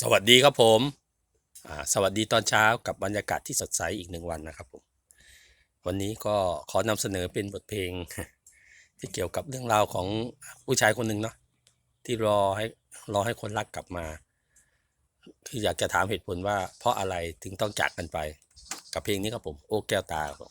สวัสดีครับผมสวัสดีตอนเช้ากับบรรยากาศที่สดใสอีกหนึ่งวันนะครับผมวันนี้ก็ขอนำเสนอเป็นบทเพลง ที่เกี่ยวกับเรื่องราวของผู้ชายคนหนึ่งเนาะที่รอให้รอให้คนรักกลับมา คืออยากจะถามเหตุผลว่าเพราะอะไรถึงต้องจากกันไป กับเพลงนี้ครับผม โอ้แก้วตาครับ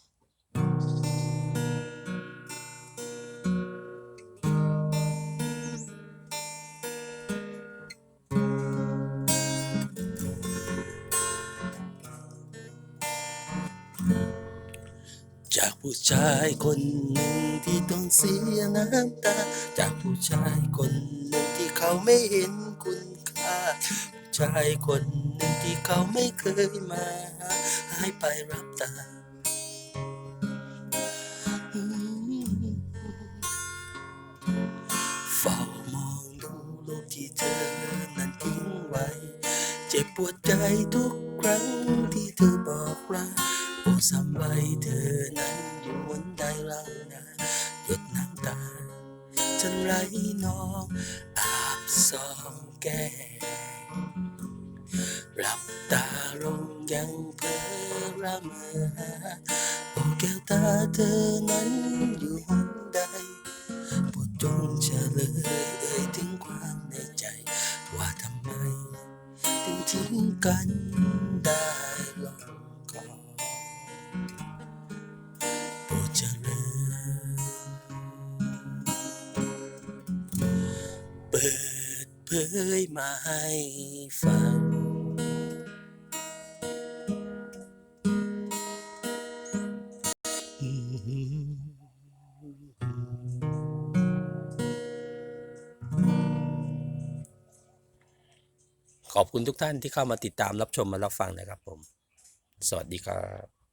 จากผู้ชายคนหนึ่งที่ต้องเสียน้ำตา จากผู้ชายคนหนึ่งที่เขาไม่เห็นคุณค่า ผู้ชายคนหนึ่งที่เขาไม่เคยมาหาหายไปรับตาเฝ้ามองดูลูกที่เธอนั้นทิ้งไว้ เจ็บปวดใจทุกครั้งที่เธอบอกรัก โปรดสำไว้เธอนั้นอยู่บนใดเรานาหยดน้ำตาจะไหลนองอาบสองแก้หลับตาลงยังเพ้อละเมอโอ้แก้วตาเธอนั้นอยู่หนใดโปรดจงเฉลยเอ่ยถึงความในใจ ว่าทำไมถึงทิ้งกันได้ลงคอโดเผยมาให้ฟัง ขอบคุณทุกท่านที่เข้ามาติดตามรับชมมารับฟังนะครับผม สวัสดีครับ